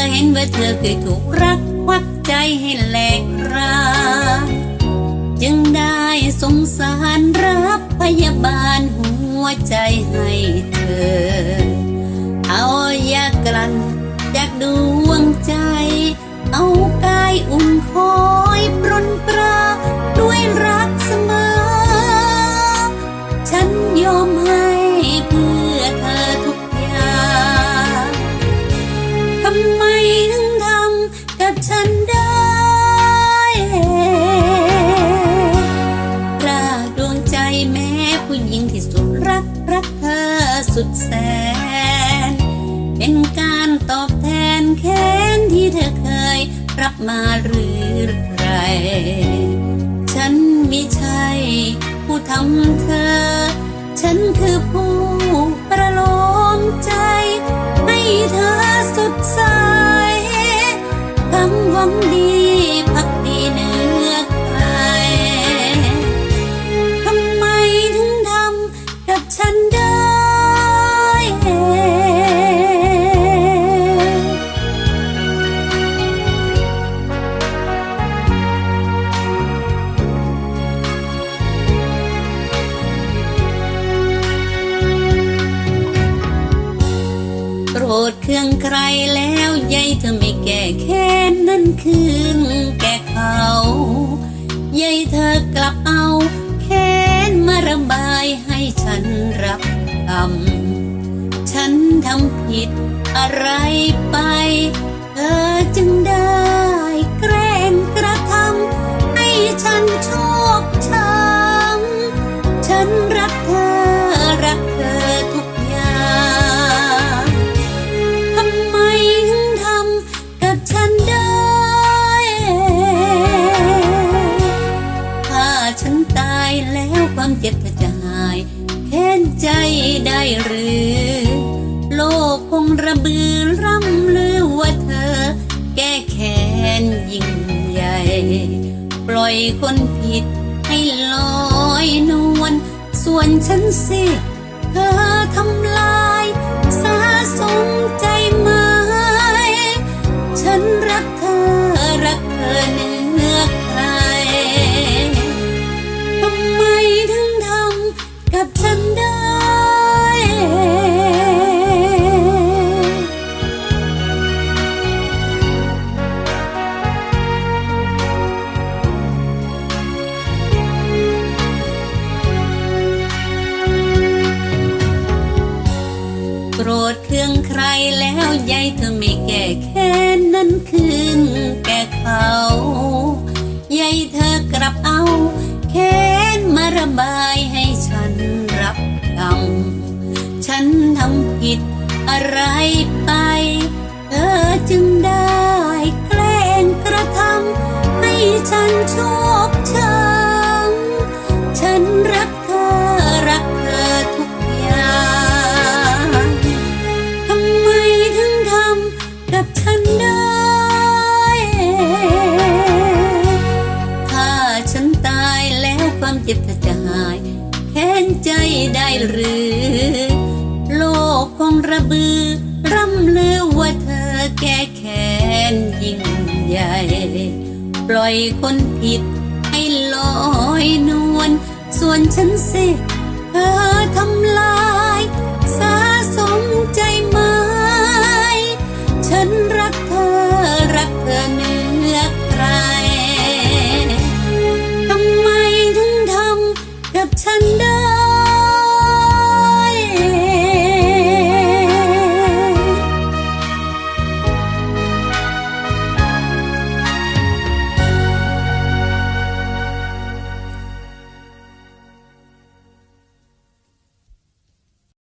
เธอเห็นว่าเธอเคยถูกรักควักใจให้แหลกรานจึงได้สงสารรับพยาบาลหัวใจให้เธอ เอายากลั่นจากดวงใจ เป็นการตอบแทนแค้นที่เธอเคยรับมาหรือไร ฉันไม่ใช่ ผู้ทำเธอ ฉันคือผู้ประโลมใจ ให้เธอสุดใสคำหวังดีพักดีเหนือใครทำไมถึงทำกับฉันได้ ธเคืองใครแล้วยายเธอไม่แก้แค้นนั่นคืนแก่เขายายเธอกลับเอาแค้นมาระบายให้ฉันรับกรรมฉันทำผิดอะไรไป เธอจึงได้ ความเจ็บเธอจะหายแค้นใจได้หรือ โลกคงระบือร่ำลือว่าเธอ แก้แค้นยิ่งใหญ่ ปล่อยคนผิดให้ลอยนวลส่วนฉันสิเธอ ธเคืองใครแล้วยายเธอไม่แก้แค้นนั้นคืนแก่เขายายเธอกลับเอาแค้นมาระบายให้ฉันรับกรรมฉันทำผิดอะไรไปเธอจึงได้แกล้งกระทำให้ฉันโชคือ โลกคงระบือ ร่ำลือว่าเธอแก้แค้นยิ่งใหญ่ ปล่อยคนผิดให้ลอยนวลส่วนฉันสิเธอทำลายสะสมใจไม้ฉันรักเธอ รักเธอเหนือใครทำไมถึงทำกับฉันได้